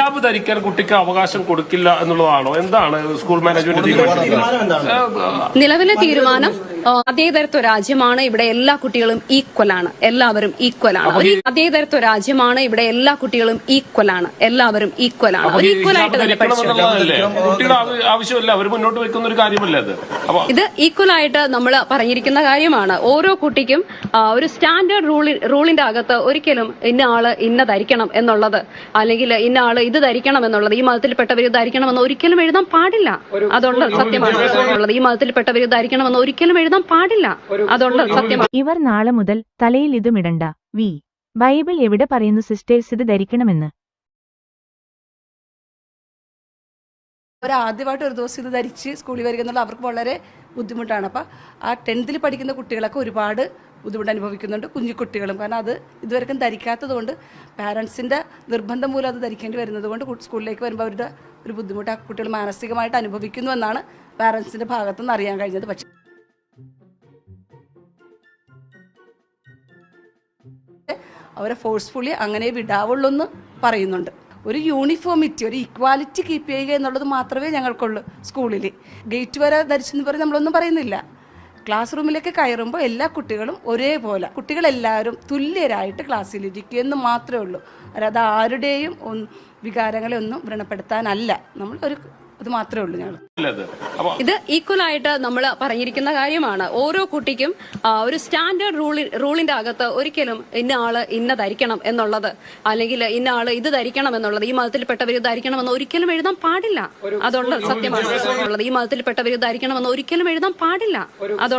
ഹിജാബ് ധരിക്കാൻ കുട്ടിക്ക് അവകാശം കൊടുക്കില്ല എന്നുള്ളതാണോ? എന്താണ് സ്കൂൾ മാനേജ്മെന്റ് തീരുമാനിച്ചത് നിലവിലെ തീരുമാനം അതേ അതേതരത്വ രാജ്യമാണ് ഇവിടെ എല്ലാ കുട്ടികളും ഈക്വൽ ആണ്. എല്ലാവരും ഈക്വൽ ആണ്. അതേതരത്വ രാജ്യമാണ് ഇവിടെ എല്ലാ കുട്ടികളും ഈക്വൽ ആണ്. എല്ലാവരും ഈക്വൽ ആണ്. ഒരു ഈക്വൽ ആയിട്ട് തന്നെ പഠിച്ചു ആവശ്യമല്ല അവർ മുന്നോട്ട് വെക്കുന്ന ഒരു കാര്യമല്ല അത്? ഇത് ഈക്വൽ ആയിട്ട് നമ്മൾ പറഞ്ഞിരിക്കുന്ന കാര്യമാണ്. ഓരോ കുട്ടിക്കും ഒരു സ്റ്റാൻഡേർഡ് റൂളി റൂളിന്റെ അകത്ത് ഒരിക്കലും ഇന്ന ആൾ ഇന്ന ധരിക്കണം എന്നുള്ളത് അല്ലെങ്കിൽ ഇന്ന ആൾ ഇത് ധരിക്കണം എന്നുള്ളത് ഈ മതത്തിൽപ്പെട്ടവർ ഇത് ധരിക്കണമെന്ന് ഒരിക്കലും എഴുതാൻ പാടില്ല. അതുള്ള സത്യമാണ്. ഉള്ളത് ഈ മതത്തിൽപ്പെട്ടവർ ഇത് ധരിക്കണമെന്ന് ഒരിക്കലും എഴുതാൻ പാടില്ല. അതുള്ള സത്യമാണ്. ഇവർ നാളെ മുതൽ തലയിൽ ഇതുമിടണ്ട വി. ബൈബിൾ എവിടെ പറയുന്നു സിസ്റ്റേഴ്സ് ഇത് ധരിക്കണമെന്ന്? അവർ ആദ്യമായിട്ട് ഒരു ദിവസം ഇത് ധരിച്ച് സ്കൂളിൽ വരിക എന്നുള്ള അവർക്ക് വളരെ ബുദ്ധിമുട്ടാണ്. അപ്പം ആ ടെൻത്തിൽ പഠിക്കുന്ന കുട്ടികളൊക്കെ ഒരുപാട് ബുദ്ധിമുട്ട് അനുഭവിക്കുന്നുണ്ട് കുഞ്ഞു കുട്ടികളും കാരണം അത് ഇതുവരെക്കും ധരിക്കാത്തത് കൊണ്ട് പാരൻസിന്റെ നിർബന്ധം മൂലം അത് ധരിക്കേണ്ടി വരുന്നത് കൊണ്ട് സ്കൂളിലേക്ക് വരുമ്പോൾ അവരുടെ ഒരു ബുദ്ധിമുട്ട് ആ കുട്ടികൾ മാനസികമായിട്ട് അനുഭവിക്കുന്നു എന്നാണ് പാരൻസിന്റെ ഭാഗത്തുനിന്ന് അറിയാൻ കഴിഞ്ഞത്. പക്ഷേ അവരെ ഫോഴ്സ്ഫുള്ളി അങ്ങനെ വിടാവുള്ളൂ എന്ന് പറയുന്നുണ്ട്. ഒരു യൂണിഫോമിറ്റി ഒരു ഇക്വാലിറ്റി കീപ്പ് ചെയ്യുക എന്നുള്ളത് മാത്രമേ ഞങ്ങൾക്കുള്ളൂ സ്കൂളിൽ ഗേറ്റ് വരെ ധരിച്ചെന്ന് പറഞ്ഞ് നമ്മളൊന്നും പറയുന്നില്ല. ക്ലാസ് റൂമിലേക്ക് കയറുമ്പോൾ എല്ലാ കുട്ടികളും ഒരേപോലെ കുട്ടികളെല്ലാവരും തുല്യരായിട്ട് ക്ലാസ്സിലിരിക്കുക എന്ന് മാത്രമേ ഉള്ളൂ. അതായത് ആരുടെയും വികാരങ്ങളെ ഒന്നും വ്രണപ്പെടുത്താനല്ല. നമ്മൾ ഒരു ഇത് മാത്രമേ ഉള്ളൂ ഞങ്ങൾ. അത് ഇത് ഈക്വൽ ആയിട്ട് നമ്മൾ പറഞ്ഞിരിക്കുന്ന കാര്യമാണ്. ഓരോ കുട്ടിക്കും ഒരു സ്റ്റാൻഡേർഡ് റൂളി റൂളിന്റെ അകത്ത് ഒരിക്കലും ഇന്ന ആൾ ഇന്ന ധരിക്കണം എന്നുള്ളത് അല്ലെങ്കിൽ ഇന്ന ആൾ ഇത് ധരിക്കണം എന്നുള്ളത് ഈ മതത്തിൽപ്പെട്ടവർ ഇത് ധരിക്കണമെന്ന് ഒരിക്കലും എഴുതാൻ പാടില്ല. അതുള്ള സത്യമാണ്. ഉള്ളത് ഈ മതത്തിൽപ്പെട്ടവർ ഇത് ധരിക്കണമെന്ന് ഒരിക്കലും എഴുതാൻ പാടില്ല. അതുള്ള